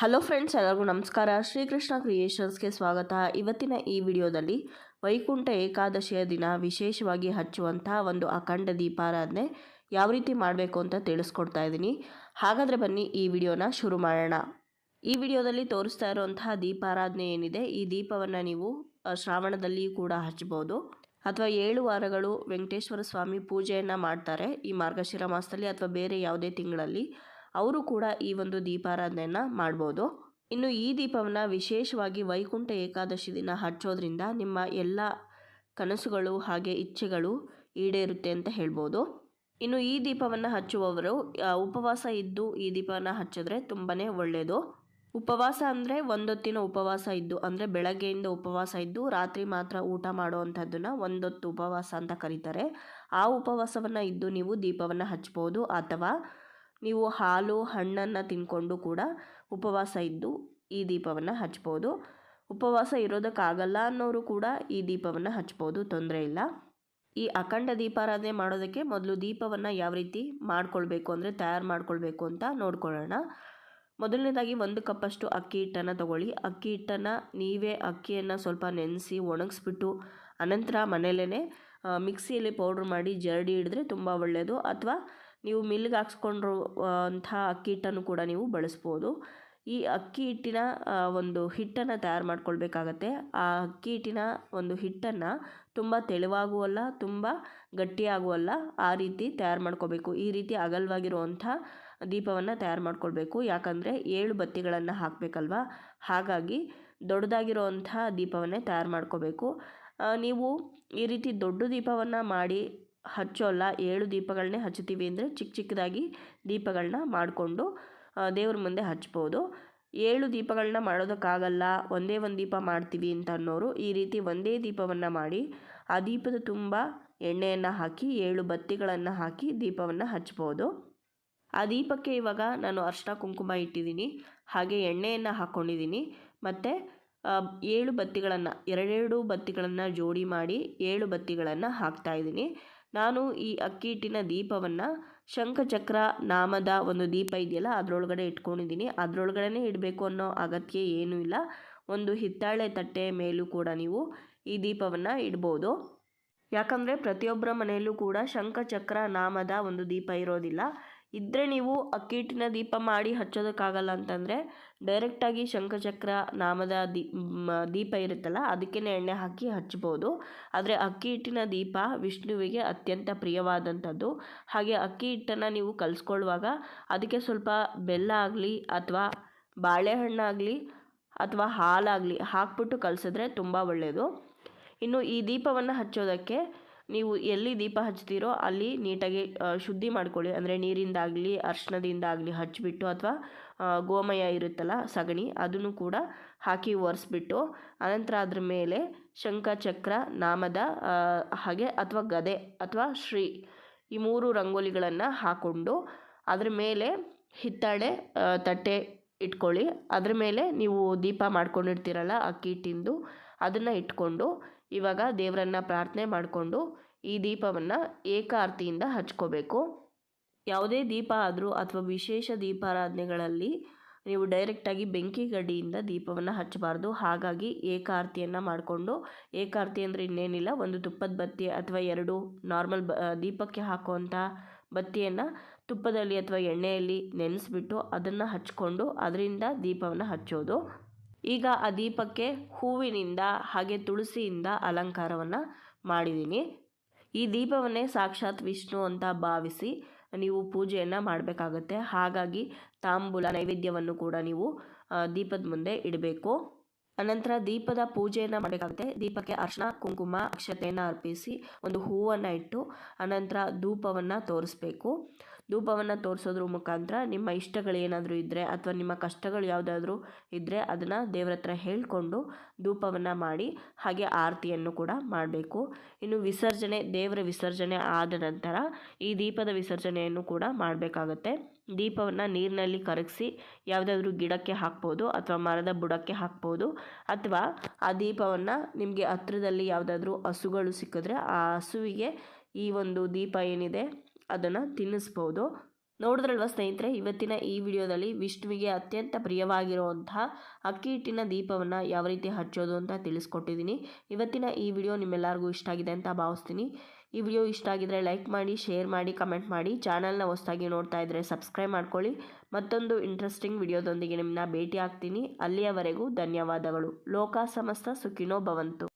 Hello friends, ಎಲ್ಲರಿಗೂ ನಮಸ್ಕಾರ. ಶ್ರೀಕೃಷ್ಣ ಕ್ರಿಯೇಷನ್ಸ್ಗೆ ಸ್ವಾಗತ. ಇವತ್ತಿನ ಈ ವಿಡಿಯೋದಲ್ಲಿ ವೈಕುಂಠ ಏಕಾದಶಿಯ ದಿನ ವಿಶೇಷವಾಗಿ ಹಚ್ಚುವಂತಹ ಒಂದು ಅಖಂಡ ದೀಪಾರಾಧನೆ ಯಾವ ರೀತಿ ಮಾಡಬೇಕು ಅಂತ ತಿಳಿಸ್ಕೊಡ್ತಾ ಇದ್ದೀನಿ. ಹಾಗಾದರೆ ಬನ್ನಿ ಈ ವಿಡಿಯೋನ ಶುರು ಮಾಡೋಣ. ಈ ವಿಡಿಯೋದಲ್ಲಿ ತೋರಿಸ್ತಾ ಇರುವಂತಹ ದೀಪಾರಾಧನೆ ಏನಿದೆ, ಈ ದೀಪವನ್ನು ನೀವು ಶ್ರಾವಣದಲ್ಲಿಯೂ ಶ್ರಾವಣದಲ್ಲಿ ಕೂಡ ಹಚ್ಬೋದು ಅಥವಾ ಏಳು ವಾರಗಳು ವೆಂಕಟೇಶ್ವರ ಸ್ವಾಮಿ ಪೂಜೆಯನ್ನು ಮಾಡ್ತಾರೆ ಈ ಮಾರ್ಗಶಿರ ಮಾಸದಲ್ಲಿ ಅಥವಾ ಬೇರೆ ಯಾವುದೇ ತಿಂಗಳಲ್ಲಿ. ಅವರು ಕೂಡ ಈ ಒಂದು ದೀಪಾರಾಧನೆಯನ್ನು ಮಾಡ್ಬೋದು. ಇನ್ನು ಈ ದೀಪವನ್ನು ವಿಶೇಷವಾಗಿ ವೈಕುಂಠ ಏಕಾದಶಿ ದಿನ ಹಚ್ಚೋದ್ರಿಂದ ನಿಮ್ಮ ಎಲ್ಲ ಕನಸುಗಳು ಹಾಗೆ ಇಚ್ಛೆಗಳು ಈಡೇರುತ್ತೆ ಅಂತ ಹೇಳ್ಬೋದು. ಇನ್ನು ಈ ದೀಪವನ್ನು ಹಚ್ಚುವವರು ಉಪವಾಸ ಇದ್ದು ಈ ದೀಪವನ್ನು ಹಚ್ಚಿದ್ರೆ ತುಂಬಾ ಒಳ್ಳೆಯದು ಉಪವಾಸ ಅಂದರೆ ಒಂದೊತ್ತಿನ ಉಪವಾಸ ಇದ್ದು, ಅಂದರೆ ಬೆಳಗ್ಗೆಯಿಂದ ಉಪವಾಸ ಇದ್ದು ರಾತ್ರಿ ಮಾತ್ರ ಊಟ ಮಾಡುವಂಥದ್ದನ್ನು ಒಂದೊತ್ತು ಉಪವಾಸ ಅಂತ ಕರೀತಾರೆ. ಆ ಉಪವಾಸವನ್ನು ಇದ್ದು ನೀವು ದೀಪವನ್ನು ಹಚ್ಬೋದು. ಅಥವಾ ನೀವು ಹಾಲು, ಹಣ್ಣನ್ನು ತಿನ್ಕೊಂಡು ಕೂಡ ಉಪವಾಸ ಇದ್ದು ಈ ದೀಪವನ್ನು ಹಚ್ಬೋದು. ಉಪವಾಸ ಇರೋದಕ್ಕಾಗಲ್ಲ ಅನ್ನೋರು ಕೂಡ ಈ ದೀಪವನ್ನು ಹಚ್ಬೋದು, ತೊಂದರೆ ಇಲ್ಲ. ಈ ಅಖಂಡ ದೀಪಾರಾಧನೆ ಮಾಡೋದಕ್ಕೆ ಮೊದಲು ದೀಪವನ್ನು ಯಾವ ರೀತಿ ಮಾಡ್ಕೊಳ್ಬೇಕು ಅಂದರೆ ತಯಾರು ಮಾಡ್ಕೊಳ್ಬೇಕು ಅಂತ ನೋಡ್ಕೊಳ್ಳೋಣ. ಮೊದಲನೇದಾಗಿ ಒಂದು ಕಪ್ಪಷ್ಟು ಅಕ್ಕಿ ಹಿಟ್ಟನ್ನು ತಗೊಳ್ಳಿ. ಅಕ್ಕಿ ಹಿಟ್ಟನ್ನು ನೀವೇ ಅಕ್ಕಿಯನ್ನು ಸ್ವಲ್ಪ ನೆನೆಸಿ ಒಣಗಿಸ್ಬಿಟ್ಟು ಅನಂತರ ಮನೆಯಲ್ಲೇ ಮಿಕ್ಸಿಯಲ್ಲಿ ಪೌಡ್ರ್ ಮಾಡಿ ಜರಡಿ ಹಿಡಿದ್ರೆ ತುಂಬ ಒಳ್ಳೆಯದು ಅಥವಾ ನೀವು ಮಿಲ್ಗೆ ಹಾಕ್ಸ್ಕೊಂಡ್ರು ಅಂಥ ಅಕ್ಕಿ ಹಿಟ್ಟನ್ನು ಕೂಡ ನೀವು ಬಳಸ್ಬೋದು. ಈ ಅಕ್ಕಿ ಹಿಟ್ಟಿನ ಒಂದು ಹಿಟ್ಟನ್ನು ತಯಾರು ಮಾಡ್ಕೊಳ್ಬೇಕಾಗತ್ತೆ. ಆ ಅಕ್ಕಿ ಹಿಟ್ಟಿನ ಒಂದು ಹಿಟ್ಟನ್ನು ತುಂಬ ತೆಳುವಾಗುವಲ್ಲ ತುಂಬ ಗಟ್ಟಿಯಾಗುವಲ್ಲ ಆ ರೀತಿ ತಯಾರು ಮಾಡ್ಕೋಬೇಕು. ಈ ರೀತಿ ಅಗಲವಾಗಿರುವಂಥ ದೀಪವನ್ನು ತಯಾರು ಮಾಡ್ಕೊಳ್ಬೇಕು. ಯಾಕಂದರೆ ಏಳು ಬತ್ತಿಗಳನ್ನು ಹಾಕಬೇಕಲ್ವಾ? ಹಾಗಾಗಿ ದೊಡ್ಡದಾಗಿರುವಂಥ ದೀಪವನ್ನೇ ತಯಾರು ಮಾಡ್ಕೋಬೇಕು. ನೀವು ಈ ರೀತಿ ದೊಡ್ಡ ದೀಪವನ್ನು ಮಾಡಿ ಹಚ್ಚೋಲ್ಲ ಏಳು ದೀಪಗಳನ್ನೇ ಹಚ್ತೀವಿ ಅಂದರೆ ಚಿಕ್ಕ ಚಿಕ್ಕದಾಗಿ ದೀಪಗಳನ್ನ ಮಾಡಿಕೊಂಡು ದೇವ್ರ ಮುಂದೆ ಹಚ್ಬೋದು. ಏಳು ದೀಪಗಳನ್ನ ಮಾಡೋದಕ್ಕಾಗಲ್ಲ, ಒಂದೇ ಒಂದು ದೀಪ ಮಾಡ್ತೀವಿ ಅಂತ ಅನ್ನೋರು ಈ ರೀತಿ ಒಂದೇ ದೀಪವನ್ನು ಮಾಡಿ, ಆ ದೀಪದ ತುಂಬ ಎಣ್ಣೆಯನ್ನು ಹಾಕಿ, ಏಳು ಬತ್ತಿಗಳನ್ನು ಹಾಕಿ ದೀಪವನ್ನು ಹಚ್ಬೋದು. ಆ ದೀಪಕ್ಕೆ ಇವಾಗ ನಾನು ಅರ್ಶಿನ ಕುಂಕುಮ ಇಟ್ಟಿದ್ದೀನಿ, ಹಾಗೆ ಎಣ್ಣೆಯನ್ನು ಹಾಕ್ಕೊಂಡಿದ್ದೀನಿ ಮತ್ತು ಏಳು ಬತ್ತಿಗಳನ್ನು, ಎರಡೆರಡು ಬತ್ತಿಗಳನ್ನು ಜೋಡಿ ಮಾಡಿ ಏಳು ಬತ್ತಿಗಳನ್ನು ಹಾಕ್ತಾ ಇದ್ದೀನಿ. ನಾನು ಈ ಅಕ್ಕಿ ಹಿಟ್ಟಿನ ದೀಪವನ್ನು ಶಂಖಚಕ್ರ ನಾಮದ ಒಂದು ದೀಪ ಇದೆಯಲ್ಲ, ಅದರೊಳಗಡೆ ಇಟ್ಕೊಂಡಿದ್ದೀನಿ. ಅದರೊಳಗಡೆ ಇಡಬೇಕು ಅನ್ನೋ ಅಗತ್ಯ ಏನೂ ಇಲ್ಲ. ಒಂದು ಹಿತ್ತಾಳೆ ತಟ್ಟೆ ಮೇಲೂ ಕೂಡ ನೀವು ಈ ದೀಪವನ್ನು ಇಡ್ಬೋದು. ಯಾಕಂದರೆ ಪ್ರತಿಯೊಬ್ಬರ ಮನೆಯಲ್ಲೂ ಕೂಡ ಶಂಖಚಕ್ರ ನಾಮದ ಒಂದು ದೀಪ ಇರೋದಿಲ್ಲ. ಇದ್ದರೆ ನೀವು ಅಕ್ಕಿ ಹಿಟ್ಟಿನ ದೀಪ ಮಾಡಿ ಹಚ್ಚೋದಕ್ಕಾಗಲ್ಲ ಅಂತಂದರೆ ಡೈರೆಕ್ಟಾಗಿ ಶಂಖಚಕ್ರ ನಾಮದ ದೀ ದೀಪ ಇರುತ್ತಲ್ಲ ಅದಕ್ಕೇ ಎಣ್ಣೆ ಹಾಕಿ ಹಚ್ಬೋದು. ಆದರೆ ಅಕ್ಕಿ ಹಿಟ್ಟಿನ ದೀಪ ವಿಷ್ಣುವಿಗೆ ಅತ್ಯಂತ ಪ್ರಿಯವಾದಂಥದ್ದು. ಹಾಗೆ ಅಕ್ಕಿ ಹಿಟ್ಟನ್ನು ನೀವು ಕಲಿಸ್ಕೊಳ್ಳುವಾಗ ಅದಕ್ಕೆ ಸ್ವಲ್ಪ ಬೆಲ್ಲ ಆಗಲಿ ಅಥವಾ ಬಾಳೆಹಣ್ಣಾಗಲಿ ಅಥವಾ ಹಾಲಾಗಲಿ ಹಾಕ್ಬಿಟ್ಟು ಕಲಸಿದ್ರೆ ತುಂಬ ಒಳ್ಳೆಯದು ಇನ್ನು ಈ ದೀಪವನ್ನು ಹಚ್ಚೋದಕ್ಕೆ ನೀವು ಎಲ್ಲಿ ದೀಪ ಹಚ್ತೀರೋ ಅಲ್ಲಿ ನೀಟಾಗಿ ಶುದ್ಧಿ ಮಾಡ್ಕೊಳ್ಳಿ. ಅಂದರೆ ನೀರಿಂದಾಗಲಿ, ಅರ್ಶನದಿಂದಾಗಲಿ ಹಚ್ಚಿಬಿಟ್ಟು ಅಥವಾ ಗೋಮಯ ಇರುತ್ತಲ್ಲ ಸಗಣಿ, ಅದನ್ನು ಕೂಡ ಹಾಕಿ ಒರೆಸ್ಬಿಟ್ಟು, ಅನಂತರ ಅದ್ರ ಮೇಲೆ ಶಂಖ, ಚಕ್ರ, ನಾಮದ ಹಾಗೆ ಅಥವಾ ಗದೆ ಅಥವಾ ಶ್ರೀ ಈ ಮೂರು ರಂಗೋಲಿಗಳನ್ನು ಹಾಕ್ಕೊಂಡು ಅದ್ರ ಮೇಲೆ ಹಿತ್ತಾಳೆ ತಟ್ಟೆ ಇಟ್ಕೊಳ್ಳಿ. ಅದ್ರ ಮೇಲೆ ನೀವು ದೀಪ ಮಾಡ್ಕೊಂಡಿರ್ತೀರಲ್ಲ ಅಕ್ಕಿ ಹಿಟ್ಟಿಂದು ಅದನ್ನು ಇಟ್ಕೊಂಡು ಇವಾಗ ದೇವರನ್ನ ಪ್ರಾರ್ಥನೆ ಮಾಡಿಕೊಂಡು ಈ ದೀಪವನ್ನು ಏಕಾರ್ತಿಯಿಂದ ಹಚ್ಕೋಬೇಕು. ಯಾವುದೇ ದೀಪ ಆದರೂ ಅಥವಾ ವಿಶೇಷ ದೀಪಾರಾಧನೆಗಳಲ್ಲಿ ನೀವು ಡೈರೆಕ್ಟಾಗಿ ಬೆಂಕಿ ಗಡ್ಡಿಯಿಂದ ದೀಪವನ್ನು ಹಚ್ಚಬಾರ್ದು. ಹಾಗಾಗಿ ಏಕಾರ್ತಿಯನ್ನು ಮಾಡಿಕೊಂಡು, ಏಕಾರ್ತಿ ಅಂದರೆ ಇನ್ನೇನಿಲ್ಲ, ಒಂದು ತುಪ್ಪದ ಬತ್ತಿ ಅಥವಾ ಎರಡು ನಾರ್ಮಲ್ ಬ, ದೀಪಕ್ಕೆ ಹಾಕುವಂಥ ಬತ್ತಿಯನ್ನು ತುಪ್ಪದಲ್ಲಿ ಅಥವಾ ಎಣ್ಣೆಯಲ್ಲಿ ನೆನೆಸ್ಬಿಟ್ಟು ಅದನ್ನು ಹಚ್ಕೊಂಡು ಅದರಿಂದ ದೀಪವನ್ನು ಹಚ್ಚೋದು. ಈಗ ಆ ದೀಪಕ್ಕೆ ಹೂವಿನಿಂದ ಹಾಗೆ ತುಳಸಿಯಿಂದ ಅಲಂಕಾರವನ್ನು ಮಾಡಿದ್ದೀನಿ ಈ ದೀಪವನ್ನೇ ಸಾಕ್ಷಾತ್ ವಿಷ್ಣು ಅಂತ ಭಾವಿಸಿ ನೀವು ಪೂಜೆಯನ್ನು ಮಾಡಬೇಕಾಗತ್ತೆ. ಹಾಗಾಗಿ ತಾಂಬೂಲ ನೈವೇದ್ಯವನ್ನು ಕೂಡ ನೀವು ದೀಪದ ಮುಂದೆ ಇಡಬೇಕು. ಅನಂತರ ದೀಪದ ಪೂಜೆಯನ್ನು ಮಾಡಬೇಕಾಗುತ್ತೆ. ದೀಪಕ್ಕೆ ಅರ್ಶನ, ಕುಂಕುಮ, ಅಕ್ಷತೆಯನ್ನು ಅರ್ಪಿಸಿ ಒಂದು ಹೂವನ್ನು ಇಟ್ಟು ಅನಂತರ ಧೂಪವನ್ನು ತೋರಿಸ್ಬೇಕು. ಧೂಪವನ್ನು ತೋರಿಸೋದ್ರ ಮುಖಾಂತರ ನಿಮ್ಮ ಇಷ್ಟಗಳು ಏನಾದರೂ ಇದ್ದರೆ ಅಥವಾ ನಿಮ್ಮ ಕಷ್ಟಗಳು ಯಾವುದಾದ್ರೂ ಇದ್ದರೆ ಅದನ್ನು ದೇವ್ರ ಹತ್ರ ಹೇಳಿಕೊಂಡು ಧೂಪವನ್ನು ಮಾಡಿ ಹಾಗೆ ಆರತಿಯನ್ನು ಕೂಡ ಮಾಡಬೇಕು. ಇನ್ನು ವಿಸರ್ಜನೆ, ದೇವರ ವಿಸರ್ಜನೆ ಆದ ನಂತರ ಈ ದೀಪದ ವಿಸರ್ಜನೆಯನ್ನು ಕೂಡ ಮಾಡಬೇಕಾಗತ್ತೆ. ದೀಪವನ್ನು ನೀರಿನಲ್ಲಿ ಕರಗಿಸಿ ಯಾವುದಾದ್ರೂ ಗಿಡಕ್ಕೆ ಹಾಕ್ಬೋದು ಅಥವಾ ಮರದ ಬುಡಕ್ಕೆ ಹಾಕ್ಬೋದು ಅಥವಾ ಆ ದೀಪವನ್ನು ನಿಮಗೆ ಹತ್ರದಲ್ಲಿ ಯಾವುದಾದ್ರೂ ಹಸುಗಳು ಸಿಕ್ಕಿದ್ರೆ ಆ ಹಸುವಿಗೆ ಈ ಒಂದು ದೀಪ ಏನಿದೆ ಅದನ್ನು ತಿನ್ನಿಸ್ಬೋದು. ನೋಡಿದ್ರಲ್ವ ಸ್ನೇಹಿತರೆ, ಇವತ್ತಿನ ಈ ವಿಡಿಯೋದಲ್ಲಿ ವಿಷ್ಣುವಿಗೆ ಅತ್ಯಂತ ಪ್ರಿಯವಾಗಿರುವಂತಹ ಅಕ್ಕಿ ಹಿಟ್ಟಿನ ದೀಪವನ್ನು ಯಾವ ರೀತಿ ಹಚ್ಚೋದು ಅಂತ ತಿಳಿಸ್ಕೊಟ್ಟಿದ್ದೀನಿ. ಇವತ್ತಿನ ಈ ವಿಡಿಯೋ ನಿಮ್ಮೆಲ್ಲರಿಗೂ ಇಷ್ಟ ಆಗಿದೆ ಅಂತ ಭಾವಿಸ್ತೀನಿ. ಈ ವಿಡಿಯೋ ಇಷ್ಟ ಆಗಿದ್ರೆ ಲೈಕ್ ಮಾಡಿ, ಶೇರ್ ಮಾಡಿ, ಕಮೆಂಟ್ ಮಾಡಿ. ಚಾನಲ್ನ ಹೊಸದಾಗಿ ನೋಡ್ತಾ ಇದ್ದರೆ ಸಬ್ಸ್ಕ್ರೈಬ್ ಮಾಡ್ಕೊಳ್ಳಿ. ಮತ್ತೊಂದು ಇಂಟ್ರೆಸ್ಟಿಂಗ್ ವಿಡಿಯೋದೊಂದಿಗೆ ನಿಮ್ಮನ್ನ ಭೇಟಿ ಆಗ್ತೀನಿ ಅಲ್ಲಿಯವರೆಗೂ ಧನ್ಯವಾದಗಳು. ಲೋಕ ಸಮಸ್ತ ಸುಖಿನೋ ಭವಂತು.